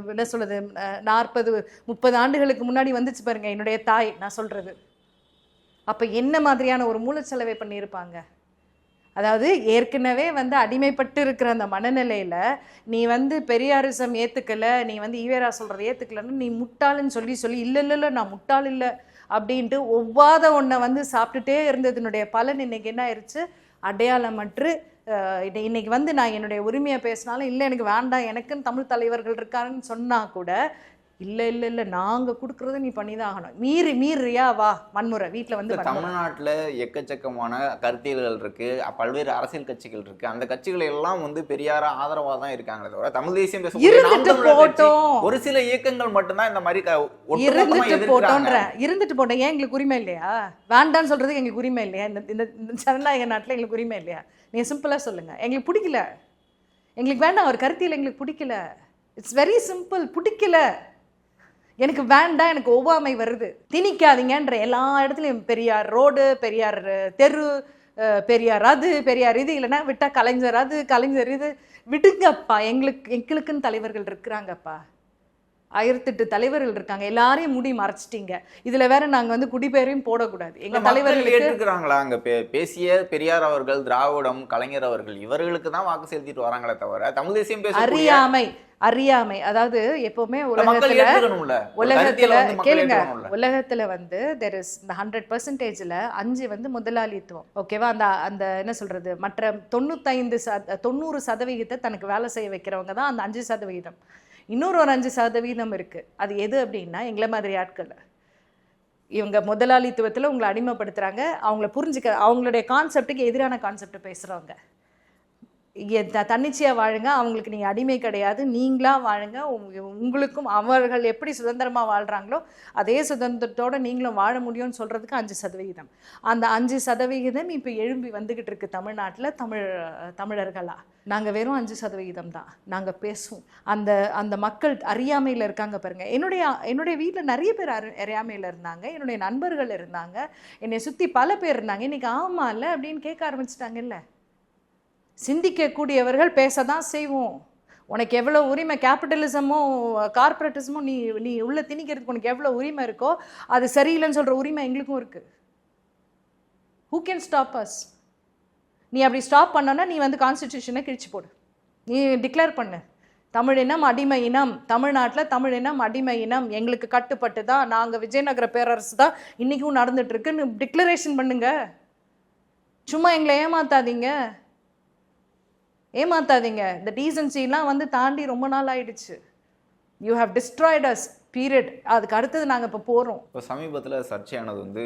என்ன சொல்கிறது நாற்பது முப்பது ஆண்டுகளுக்கு முன்னாடி வந்துச்சு பாருங்க என்னுடைய தாய் நான் சொல்கிறது அப்போ என்ன மாதிரியான ஒரு மூலச்செலவை பண்ணியிருப்பாங்க? அதாவது ஏற்கனவே வந்து அடிமைப்பட்டு இருக்கிற அந்த மனநிலையில் நீ வந்து பெரியாரிசம் ஏற்றுக்கலை நீ வந்து ஈவேரா சொல்கிறத ஏற்றுக்கலன்னு நீ முட்டாளுன்னு சொல்லி சொல்லி இல்லை இல்லை இல்லை நான் முட்டாள் இல்லை அப்படின்ட்டு ஒவ்வாத ஒன்றை வந்து சாப்பிட்டுட்டே இருந்ததுனுடைய பலன் இன்னைக்கு என்ன ஆயிடுச்சு அடையாளமற்று இன்னைக்கு வந்து நான் என்னுடைய உரிமையை பேசினாலும் இல்லை எனக்கு வேண்டாம் எனக்குன்னு தமிழ் தலைவர்கள் இருக்காருன்னு சொன்னால் கூட இல்லை இல்லை இல்லை நாங்கள் கொடுக்குறத நீ பண்ணி தான் ஆகணும். மீறி மீறியா வா வன்முறை. வீட்டில் வந்து. தமிழ்நாட்டுல எக்கச்சக்கமான கருத்தியல்கள் இருக்கு. பல்வேறு அரசியல் கட்சிகள் இருக்கு. அந்த கட்சிகள் எல்லாம் வந்து பெரியார ஆதரவா தான் இருக்காங்களே தவிர தமிழ் தேசியம் போட்டோம். ஒரு சில இயக்கங்கள் மட்டும்தான் இந்த மாதிரி இருந்துட்டு. போட்டோன்ற. இருந்துட்டு போட்டோம். ஏன் எங்களுக்கு உரிமை இல்லையா? வேண்டான்னு சொல்றதுக்கு எங்களுக்கு உரிமை இல்லையா? இந்த இந்த ஜனநாயக நாட்டில் எங்களுக்கு உரிமை இல்லையா? நீங்க சிம்பிளா சொல்லுங்க. எங்களுக்கு பிடிக்கல. எங்களுக்கு வேண்டாம். அவர் கருத்தியில் எங்களுக்கு பிடிக்கல. இட்ஸ் வெரி சிம்பிள் பிடிக்கல. எனக்கு வேண்டாம் எனக்கு ஒவ்வாமை வருது. திணிக்காதீங்கன்ற எல்லா இடத்துலையும் பெரியார் ரோடு பெரியார் தெரு பெரியார் அது பெரியார் இது இல்லைன்னா விட்டா கலைஞர் அது கலைஞர் இது. விடுங்கப்பா எங்களுக்கு எங்களுக்குன்னு தலைவர்கள் இருக்கிறாங்கப்பா. ஆயிரத்தெட்டு தலைவர்கள் இருக்காங்க. எல்லாரையும் முடி மறைச்சிட்டீங்க. இதுல வேற நாங்க வந்து குடிபெயரையும் போடக்கூடாது. எங்க மக்கள் தலைவர்களுக்கு ஏற்றுக்கிறாங்களா? அங்க பேசிய பெரியார் அவர்கள் திராவிடம் கலைஞர் அவர்கள் இவர்களுக்கு தான் வாக்கு செலுத்திட்டு வராங்களே தவிர தமிழ் தேசியம் அறியாமை. அறியாமை அதாவது எப்பவுமே உலகத்துல உலகத்துல கேளுங்க. உலகத்துல வந்து தெர் இஸ் இந்த ஹண்ட்ரட் பர்சன்டேஜ்ல அஞ்சு வந்து முதலாளித்துவம். ஓகேவா அந்த அந்த என்ன சொல்றது? மற்ற தொண்ணூத்தைந்து தொண்ணூறு சதவிகிதத்தை தனக்கு வேலை செய்ய வைக்கிறவங்க தான் அந்த அஞ்சு சதவிகிதம். இன்னொரு ஒரு அஞ்சு சதவீதம் இருக்கு. அது எது அப்படின்னா எங்களை மாதிரி ஆட்கள். இவங்க முதலாளித்துவத்துல உங்களை அடிமைப்படுத்துறாங்க. அவங்கள புரிஞ்சுக்க அவங்களுடைய கான்செப்டுக்கு எதிரான கான்செப்ட் பேசுறவங்க. தன்னிச்சையாக த- வாழுங்க அவங்களுக்கு நீங்கள் அடிமை கிடையாது. நீங்களா வாழுங்க உங்களுக்கும் அவர்கள் எப்படி சுதந்திரமாக வாழ்கிறாங்களோ அதே சுதந்திரத்தோட நீங்களும் வாழ முடியும்னு சொல்கிறதுக்கு அஞ்சு சதவிகிதம். அந்த அஞ்சு சதவிகிதம் இப்போ எழும்பி வந்துக்கிட்டு இருக்கு தமிழ்நாட்டில் தமிழ் தமிழர்களாக நாங்கள் வெறும் அஞ்சு சதவிகிதம் தான். நாங்கள் பேசுவோம். அந்த அந்த மக்கள் அறியாமையில் இருக்காங்க பாருங்கள் என்னுடைய என்னுடைய வீட்டில் நிறைய பேர் அறி அறியாமையில் இருந்தாங்க. என்னுடைய நண்பர்கள் இருந்தாங்க. என்னை சுற்றி பல பேர் இருந்தாங்க. இன்றைக்கி ஆமா இல்லை அப்படின்னு கேட்க ஆரம்பிச்சிட்டாங்கல்ல. சிந்திக்கக்கூடியவர்கள் பேச தான் செய்வோம். உனக்கு எவ்வளோ உரிமை கேபிட்டலிசமும் கார்பரேட்டிசமும் நீ நீ உள்ளே திணிக்கிறதுக்கு உனக்கு எவ்வளோ உரிமை இருக்கோ அது சரியில்லைன்னு சொல்கிற உரிமை எங்களுக்கும் இருக்குது ஹூ கேன் ஸ்டாப் அஸ் நீ அப்படி ஸ்டாப் பண்ணனா நீ வந்து கான்ஸ்டிடியூஷனை கிழிச்சு போடு. நீ டிக்ளேர் பண்ணு. தமிழ் இனம் அடிமை இனம். தமிழ்நாட்டில் தமிழ் இனம் அடிமை இனம். எங்களுக்கு கட்டுப்பட்டு தான். நாங்கள் விஜயநகர பேரரசு தான். இன்றைக்கும் நடந்துட்டுருக்குன்னு டிக்ளரேஷன் பண்ணுங்க. சும்மா எங்களை ஏமாத்தாதீங்க. ஏமாத்தாதீங்க. இந்த டீசன்சிலாம் வந்து தாண்டி ரொம்ப நாள் ஆயிடுச்சு. You have destroyed us period. அதுக்கு அடுத்தது நாங்கள் இப்போ போகிறோம் இப்போ சமீபத்தில் சர்ச்சையானது வந்து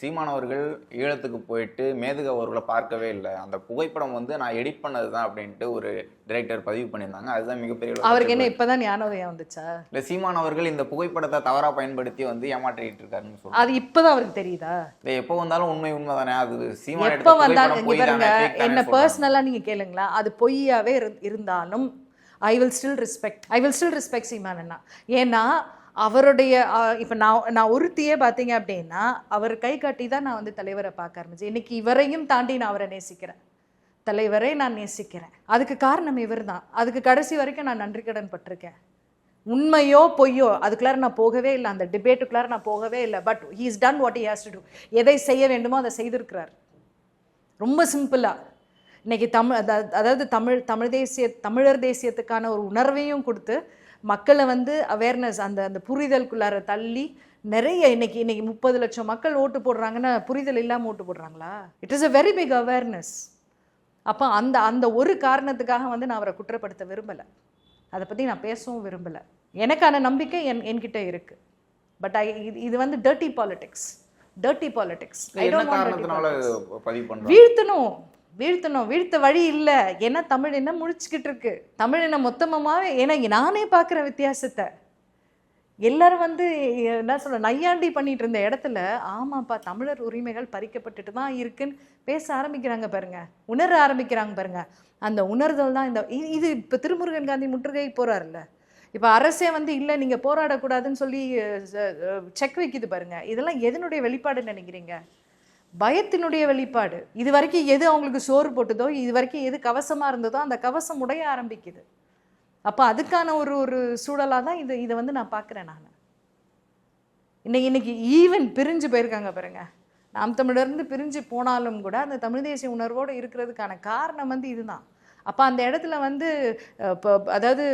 சீமானவர்கள் ஈழத்துக்கு போயிட்டு மேதுக அவர்களை பார்க்கவே இல்லை. அந்த புகைப்படம் வந்து நான் எடிட் பண்ணது தான் அப்படின்ட்டு ஒரு டைரக்டர் பதிவு பண்ணியிருந்தாங்க. அதுதான் மிகப்பெரிய அவருக்கு என்ன. இப்போ தான் ஞானோதயம் வந்துச்சா? இல்ல சீமான் அவர்கள் இந்த புகைப்படத்தை தவறா பயன்படுத்தி வந்து ஏமாற்றிட்டு இருக்காருன்னு சொல்றாங்க. அது இப்போ தான் அவருக்கு தெரியுதா? இல்ல எப்போ வந்தாலும் உண்மை உண்மை தானே அது சீமான் எப்போ வந்தாலும் என்ன. பர்சனலாக நீங்கள் கேளுங்களா அது பொய்யாவே இரு- இருந்தாலும் I will still respect I will still respect Seeman அண்ணா ஏன்னா அவருடைய இப்போ நான் நான் ஒருத்தியே பார்த்தீங்க அப்படின்னா அவர் கை காட்டி தான் நான் வந்து தலைவரை பார்க்க ஆரம்பிச்சேன். இன்னைக்கு இவரையும் தாண்டி நான் அவரை நேசிக்கிறேன். தலைவரை நான் நேசிக்கிறேன். அதுக்கு காரணம் இவர் தான் அதுக்கு கடைசி வரைக்கும் நான் நன்றி கடன் பட்டிருக்கேன். உண்மையோ பொய்யோ அதுக்குள்ளார நான் போகவே இல்லை. அந்த டிபேட்டுக்குள்ளார நான் போகவே இல்லை. But he is done what he has to do எதை செய்ய வேண்டுமோ அதை செய்திருக்கிறார். ரொம்ப சிம்பிளாக இன்னைக்கு தமிழ் அதா- அதாவது தமிழ் தமிழ் தேசிய தமிழர் தேசியத்துக்கான ஒரு உணர்வையும் கொடுத்து மக்களை வந்து அவேர்னஸ் அந்த அந்த புரிதலுக்குள்ளார தள்ளி நிறைய இன்னைக்கு இன்னைக்கு முப்பது லட்சம் மக்கள் ஓட்டு போடுறாங்கன்னா புரிதல் இல்லாமல் ஓட்டு போடுறாங்களா? It is a very big awareness அப்போ அந்த அந்த ஒரு காரணத்துக்காக வந்து நான் அவரை குற்றப்படுத்த விரும்பலை. அதை பற்றி நான் பேசவும் விரும்பலை. எனக்கான நம்பிக்கை என் என்கிட்ட இருக்கு. பட் ஐ இது வந்து டர்ட்டி பாலிடிக்ஸ் டர்ட்டி பண்றாங்க? வீழ்த்தணும். வீழ்த்தணும் வீழ்த்த வழி இல்லை. ஏன்னா தமிழ் என்ன முழிச்சுக்கிட்டு இருக்கு? தமிழ் என்ன மொத்தமாகவே ஏன்னா நானே பார்க்குற வித்தியாசத்தை. எல்லாரும் வந்து என்ன சொல்ல நையாண்டி பண்ணிட்டு இருந்த இடத்துல ஆமாப்பா தமிழர் உரிமைகள் பறிக்கப்பட்டுட்டு தான் இருக்குன்னு பேச ஆரம்பிக்கிறாங்க பாருங்க. உணர ஆரம்பிக்கிறாங்க பாருங்க. அந்த உணர்தல் தான் இந்த இ- இது இப்போ திருமுருகன் காந்தி முற்றுகை போறாருல்ல. இப்போ அரசே வந்து இல்லை நீங்கள் போராடக்கூடாதுன்னு சொல்லி செக் வைக்குது பாருங்க. இதெல்லாம் எதனுடைய வெளிப்பாடுன்னு நினைக்கிறீங்க? பயத்தினுடைய வெளிப்பாடு. இது வரைக்கும் எது அவங்களுக்கு சோறு போட்டுதோ இது வரைக்கும் எது கவசமாக இருந்ததோ அந்த கவசம் உடைய ஆரம்பிக்குது. அப்போ அதுக்கான ஒரு ஒரு சூழலாக தான் இது இதை வந்து நான் பார்க்குறேன் நான். இன்னைக்கு இன்னைக்கு ஈவன் பிரிஞ்சு போயிருக்காங்க பாருங்க. நாம் தமிழர்ந்து பிரிஞ்சு போனாலும் கூட அந்த தமிழ் தேசிய உணர்வோடு இருக்கிறதுக்கான காரணம் வந்து இதுதான். அப்போ அந்த இடத்துல வந்து இப்போ அதாவது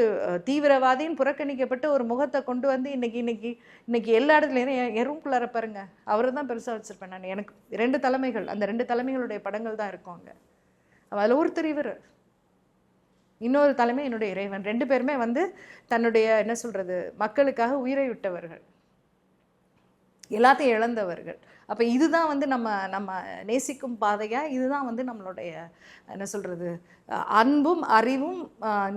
தீவிரவாதியும் தீவிரவாதின்னு புறக்கணிக்கப்பட்ட ஒரு முகத்தை கொண்டு வந்து இன்னைக்கு இன்னைக்கு இன்னைக்கு எல்லா இடத்துலையும் எறும்புக்குள்ளார பாருங்க. அவரை தான் பெருசாக வச்சுருப்பேன் நான். எனக்கு ரெண்டு தலைமைகள் அந்த ரெண்டு தலைமைகளுடைய படங்கள் தான் இருக்கும் அங்கே. அதில் ஒருத்தர் இவர். இன்னொரு தலைமை என்னுடைய இறைவன். ரெண்டு பேருமே வந்து தன்னுடைய என்ன சொல்கிறது மக்களுக்காக உயிரை விட்டவர்கள். எல்லாத்தையும் இழந்தவர்கள். அப்போ இதுதான் வந்து நம்ம நம்ம நேசிக்கும் பாதையாக இதுதான் வந்து நம்மளுடைய என்ன சொல்கிறது அன்பும் அறிவும்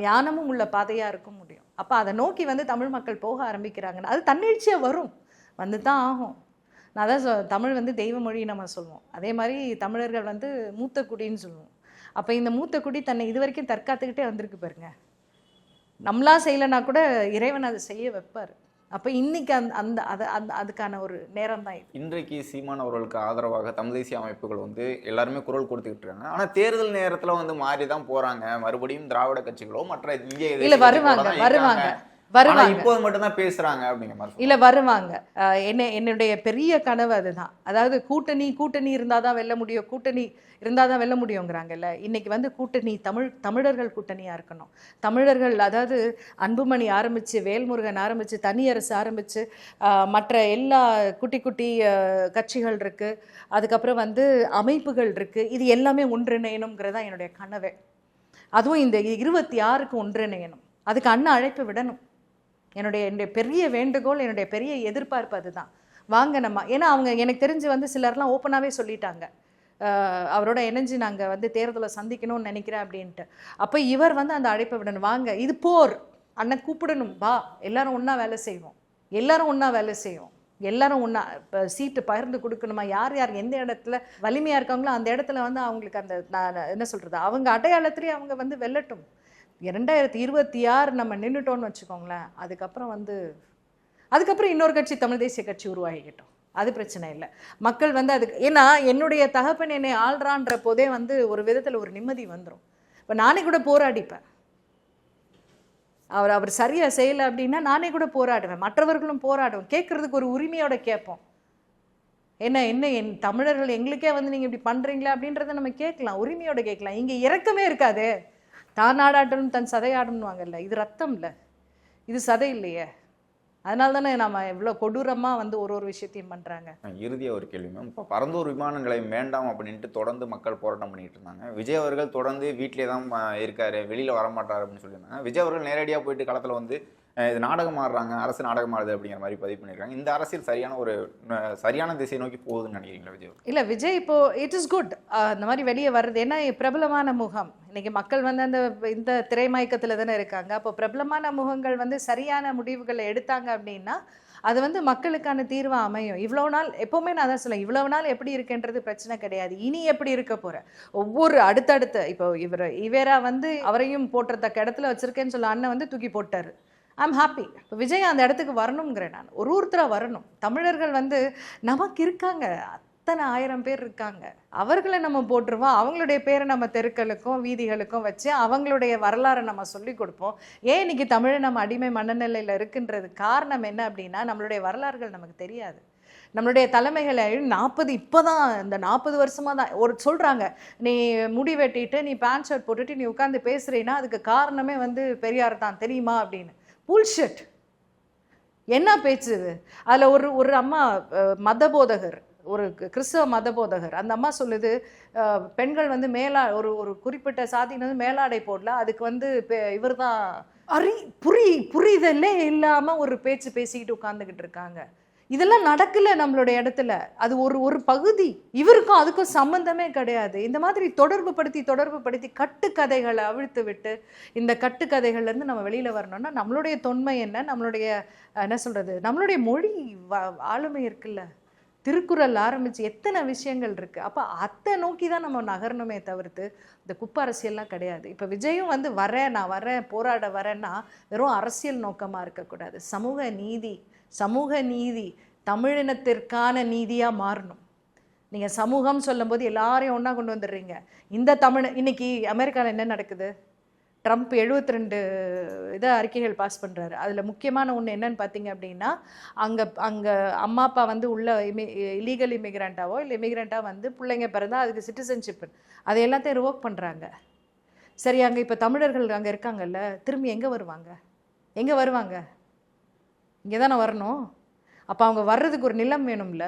ஞானமும் உள்ள பாதையாக இருக்க முடியும். அப்போ அதை நோக்கி வந்து தமிழ் மக்கள் போக ஆரம்பிக்கிறாங்கன்னு அது தன்னிழ்ச்சியா வரும். வந்து தான் ஆகும். நான் தான் சொ தமிழ் வந்து தெய்வ மொழி நம்ம சொல்லுவோம். அதே மாதிரி தமிழர்கள் வந்து மூத்த குடின்னு சொல்லுவோம். அப்போ இந்த மூத்த குடி தன்னை இது வரைக்கும் தற்காத்துக்கிட்டே வந்திருக்கு பாருங்க. நம்மளா செய்யலைன்னா கூட இறைவன் அதை செய்ய வைப்பார். அப்போ இன்னைக்கு அந்த அந்த அது அந்த அதுக்கான ஒரு நேரம் தான் இது. இன்றைக்கு சீமான் அவர்களுக்கு ஆதரவாக தமிழ் தேசிய அமைப்புகள் வந்து எல்லாருமே குரல் கொடுத்துக்கிட்டு இருக்காங்க. ஆனா தேர்தல் நேரத்துல வந்து மாறி தான் போறாங்க. மறுபடியும் திராவிட கட்சிகளோ மற்ற இந்திய இல்ல வருவாங்க வருவாங்க. வருவாங்க. இப்போது மட்டும் தான் பேசுறாங்க அப்படிங்கிற மாதிரி இல்ல வருவாங்க. என்ன என்னுடைய பெரிய கனவு அதுதான். அதாவது கூட்டணி கூட்டணி இருந்தாதான் வெல்ல முடியும் கூட்டணி இருந்தாதான் வெல்ல முடியுங்கிறாங்கல்ல. இன்னைக்கு வந்து கூட்டணி தமிழ் தமிழர்கள் கூட்டணியா இருக்கணும். தமிழர்கள் அதாவது அன்புமணி ஆரம்பிச்சு வேல்முருகன் ஆரம்பிச்சு தனியரசு ஆரம்பிச்சு அஹ் மற்ற எல்லா குட்டி குட்டி கட்சிகள் இருக்கு. அதுக்கப்புறம் வந்து அமைப்புகள் இருக்கு. இது எல்லாமே ஒன்றிணையணுங்கிறது தான் என்னுடைய கனவே. அதுவும் இந்த இருபத்தி ஆறுக்கு ஒன்றிணையணும். அதுக்கு அண்ணன் அழைப்பு விடணும். என்னுடைய என்னுடைய பெரிய வேண்டுகோள் என்னுடைய பெரிய எதிர்பார்ப்பு அதுதான். வாங்க நம்ம. ஏன்னா அவங்க எனக்கு தெரிஞ்சு வந்து சிலர்லாம் ஓப்பனாகவே சொல்லிட்டாங்க. அவரோட இணைஞ்சு நாங்கள் வந்து தேர்தலை சந்திக்கணும்னு நினைக்கிறேன் அப்படின்ட்டு. அப்போ இவர் வந்து அந்த அழைப்பை விடணும். வாங்க இது போர். அண்ணன் கூப்பிடணும். வா எல்லாரும் ஒன்றா வேலை செய்வோம். எல்லாரும் ஒன்றா வேலை செய்வோம். எல்லாரும் ஒன்றா இப்போ சீட்டு பகிர்ந்து கொடுக்கணுமா? யார் யார் எந்த இடத்துல வலிமையாக இருக்காங்களோ அந்த இடத்துல வந்து அவங்களுக்கு அந்த நான் என்ன சொல்கிறது அவங்க அடையாளத்துலேயே அவங்க வந்து வெல்லட்டும். இரண்டாயிரத்தி இருபத்தி ஆறு நம்ம நின்றுட்டோம்னு வச்சுக்கோங்களேன் அதுக்கப்புறம் வந்து அதுக்கப்புறம் இன்னொரு கட்சி தமிழ் தேசிய கட்சி உருவாகிக்கிட்டோம். அது பிரச்சனை இல்லை. மக்கள் வந்து அதுக்கு ஏன்னா என்னுடைய தகப்பன் என்னை ஆள்றான்ற போதே வந்து ஒரு விதத்தில் ஒரு நிம்மதி வந்துடும் இப்போ நானே கூட போராடிப்பேன். அவர் அவர் சரியாக செய்யலை அப்படின்னா நானே கூட போராடுவேன். மற்றவர்களும் போராடுவோம் கேட்குறதுக்கு ஒரு உரிமையோட கேட்போம். என்ன என்ன என் தமிழர்கள் எங்களுக்கே வந்து நீங்கள் இப்படி பண்ணுறீங்களா அப்படின்றத நம்ம கேட்கலாம். உரிமையோட கேட்கலாம். இங்கே இறக்கமே இருக்காது. தான் நாடாட்டணும் தன் சதையாடணுவாங்கல்ல இது ரத்தம் இல்லை இது சதை இல்லையே. அதனால தானே நம்ம இவ்வளோ கொடூரமாக வந்து ஒரு ஒரு விஷயத்தையும் பண்ணுறாங்க இறுதியாக ஒரு கேள்வி மேம். இப்போ பரந்தூர் விமான நிலையம் வேண்டாம் அப்படின்ட்டு தொடர்ந்து மக்கள் போராட்டம் பண்ணிட்டு இருந்தாங்க. விஜய் அவர்கள் தொடர்ந்து வீட்டிலே தான் இருக்காரு. வெளியில் வரமாட்டார் அப்படின்னு சொல்லியிருந்தாங்க. விஜய் அவர்கள் நேரடியாக போயிட்டு களத்தில் வந்து இது நாடகம் ஆடுறாங்க அரசு நாடகம் ஆடுது அப்படிங்கிற மாதிரி பதிவு பண்ணியிருக்காங்க இந்த அரசியல் சரியான ஒரு சரியான திசையை நோக்கி போகுதுன்னு நினைக்கிறீங்களா விஜய் இல்லை விஜய் இப்போ இட் இஸ் குட் அந்த மாதிரி வெளியே வர்றது ஏன்னா பிரபலமான முகம். இன்னைக்கு மக்கள் வந்து அந்த இந்த திரைமயக்கத்தில் தானே இருக்காங்க. அப்போ பிரபலமான முகங்கள் வந்து சரியான முடிவுகளை எடுத்தாங்க அப்படின்னா அது வந்து மக்களுக்கான தீர்வு அமையும். இவ்வளோ நாள் எப்போவுமே நான் தான் சொல்லுவேன் இவ்வளோ நாள் எப்படி இருக்குன்றது பிரச்சனை கிடையாது. இனி எப்படி இருக்க போகிற ஒவ்வொரு அடுத்தடுத்த இப்போ இவர் இவேரா வந்து அவரையும் போட்டுறத இடத்துல வச்சிருக்கேன்னு சொல்ல அண்ணன் வந்து தூக்கி போட்டார். ஐம் ஹாப்பி இப்போ விஜய் அந்த இடத்துக்கு வரணுங்கிறேன் நான். ஒரு ஒருத்தராக வரணும். தமிழர்கள் வந்து நமக்கு இருக்காங்க. அத்தனை ஆயிரம் பேர் இருக்காங்க. அவர்களை நம்ம போட்டுருவோம் அவங்களுடைய பேரை நம்ம தெருக்களுக்கும் வீதிகளுக்கும் வச்சு அவங்களுடைய வரலாறை நம்ம சொல்லி கொடுப்போம். ஏன் இன்னைக்கு தமிழை நம்ம அடிமை மனநிலையில் இருக்குன்றது காரணம் என்ன அப்படின்னா நம்மளுடைய வரலாறுகள் நமக்கு தெரியாது. நம்மளுடைய தலைமைகளை நாற்பது இப்போ தான் இந்த நாற்பது வருஷமாக தான் ஒரு சொல்கிறாங்க நீ முடி வெட்டிட்டு நீ பேண்ட் ஷர்ட் போட்டுட்டு நீ உட்காந்து பேசுகிறீன்னா அதுக்கு காரணமே வந்து பெரியார் தான். தெரியுமா அப்படின்னு. புல்ஷெட் என்ன பேச்சு இது? அதில் ஒரு ஒரு அம்மா மத போதகர் ஒரு கிறிஸ்தவ மத போதகர் அந்த அம்மா சொல்லுது பெண்கள் வந்து மேலா ஒரு ஒரு குறிப்பிட்ட சாதியினர் வந்து மேலாடை போடல அதுக்கு வந்து இவர் தான் அறி புரி புரிதலே இல்லாமல் ஒரு பேச்சு பேசிக்கிட்டு உட்காந்துக்கிட்டு இருக்காங்க. இதெல்லாம் நடக்கல நம்மளோட இடத்துல. அது ஒரு ஒரு பகுதி. இவருக்கும் அதுக்கும் சம்பந்தமே கிடையாது. இந்த மாதிரி தொடர்பு படுத்தி தொடர்பு படுத்தி கட்டுக்கதைகளை அவிழ்த்து விட்டு இந்த கட்டுக்கதைகள்லேருந்து நம்ம வெளியில் வரணும்னா நம்மளுடைய தொன்மை என்ன? நம்மளுடைய என்ன சொல்கிறது நம்மளுடைய மொழி ஆளுமை இருக்குல்ல. திருக்குறள் ஆரம்பிச்சு எத்தனை விஷயங்கள் இருக்குது அப்போ அத்தை நோக்கி தான் நம்ம நகரணுமே தவிர்த்து இந்த குப்ப அரசியல்லாம் கிடையாது. இப்போ விஜயும் வந்து வரேன் நான் வரேன் போராட வரேன்னா வெறும் அரசியல் நோக்கமாக இருக்கக்கூடாது. சமூக நீதி சமூக நீதி தமிழினத்திற்கான நீதியாக மாறணும். நீங்கள் சமூகம் சொல்லும்போது எல்லாரையும் ஒன்றா கொண்டு வந்துடுறீங்க. இந்த தமிழ் இன்னைக்கு அமெரிக்காவில் என்ன நடக்குது? ட்ரம்ப் 72 ரெண்டு இதை அறிக்கைகள் பாஸ் பண்ணுறாரு அதில் முக்கியமான ஒன்று என்னன்னு பார்த்தீங்க அப்படின்னா அங்கே அங்கே அம்மா அப்பா வந்து உள்ள இமி இல்லீகல் இமிக்ரெண்ட்டாவோ இல்லை இமிக்ரெண்ட்டாக வந்து பிள்ளைங்க பிறந்தால் அதுக்கு சிட்டிசன்ஷிப் அதை எல்லாத்தையும் ரிவோக் பண்ணுறாங்க சரி அங்கே இப்போ தமிழர்கள் அங்கே இருக்காங்கல்ல திரும்பி எங்கே வருவாங்க? எங்கே வருவாங்க? இங்கே தானே வரணும். அப்போ அவங்க வர்றதுக்கு ஒரு நிலம் வேணும்ல.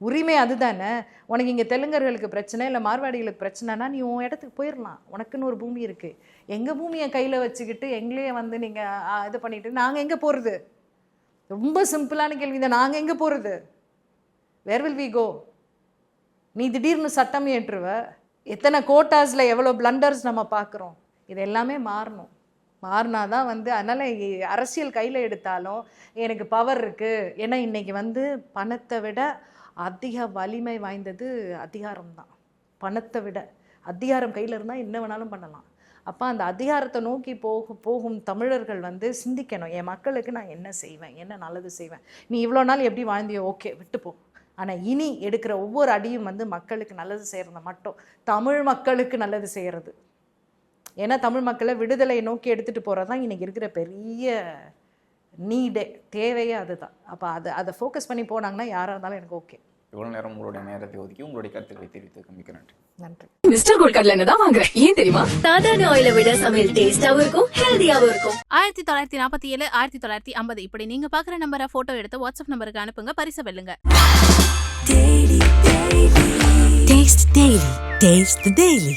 உரிமை அதுதானே. உனக்கு இங்கே தெலுங்கர்களுக்கு பிரச்சனை இல்லை மார்வாடிகளுக்கு பிரச்சனைனா நீ உன் இடத்துக்கு போயிடலாம் உனக்குன்னு ஒரு பூமி இருக்குது எங்கள் பூமியை கையில் வச்சுக்கிட்டு எங்களையே வந்து நீங்கள் இது பண்ணிட்டு நாங்கள் எங்கே போகிறது ரொம்ப சிம்பிளான கேள்வி இந்த நாங்கள் எங்கே போகிறது வேர் வில் வி கோ நீ திடீர்னு சட்டம் ஏற்றுவ எத்தனை கோட்டாஸில் எவ்வளோ பிளண்டர்ஸ் நம்ம பார்க்குறோம் இது எல்லாமே மாறணும். மாறினா தான் வந்து அதனால் அரசியல் கையில் எடுத்தாலும் எனக்கு பவர் இருக்குது ஏன்னா இன்னைக்கு வந்து பணத்தை விட அதிக வலிமை வாய்ந்தது அதிகாரம் தான் பணத்தை விட அதிகாரம் கையில் இருந்தால் என்ன வேணாலும் பண்ணலாம். அப்போ அந்த அதிகாரத்தை நோக்கி போகும் போகும் தமிழர்கள் வந்து சிந்திக்கணும். என் மக்களுக்கு நான் என்ன செய்வேன்? என்ன நல்லது செய்வேன்? நீ இவ்வளோ நாள் எப்படி வாழ்ந்தியோ ஓகே விட்டுப்போ ஆனால் இனி எடுக்கிற ஒவ்வொரு அடியும் வந்து மக்களுக்கு நல்லது செய்கிறத மட்டும் தமிழ் மக்களுக்கு நல்லது செய்கிறது ஏன்னா தமிழ் மக்களை விடுதலை நோக்கி எடுத்துகிட்டு போகிறது தான் இன்றைக்கி இருக்கிற பெரிய நீடே தேவையே அதுதான். அப்போ அதை அதை ஃபோக்கஸ் பண்ணி போனாங்கன்னா யாராக இருந்தாலும் எனக்கு ஓகே இவ்வளோ நேரம் உங்களுடைய நேரத்தை ஒதுக்கி உங்களுடைய கருத்துக்களை தெரிவித்ததுக்கு மிக்க நன்றி. நன்றி. மிஸ்டர் கோல்ட் கடலை எண்ணெய் தான் வாங்குறேன் ஏன் தெரியுமா? சாதாரண ஆயிலை விட சமையல் டேஸ்டாவும் இருக்கும் ஹெல்தியாவும் இருக்கும். ஆயிரத்தி தொள்ளாயிரத்தி நாற்பத்தி ஏழு ஆயிரத்தி தொள்ளாயிரத்தி ஐம்பது. இப்படி நீங்க பாக்குற நம்பரை போட்டோ எடுத்து வாட்ஸ்அப் நம்பருக்கு அனுப்புங்க பரிசு வெல்லுங்க. Taste the Daily. Taste the Daily.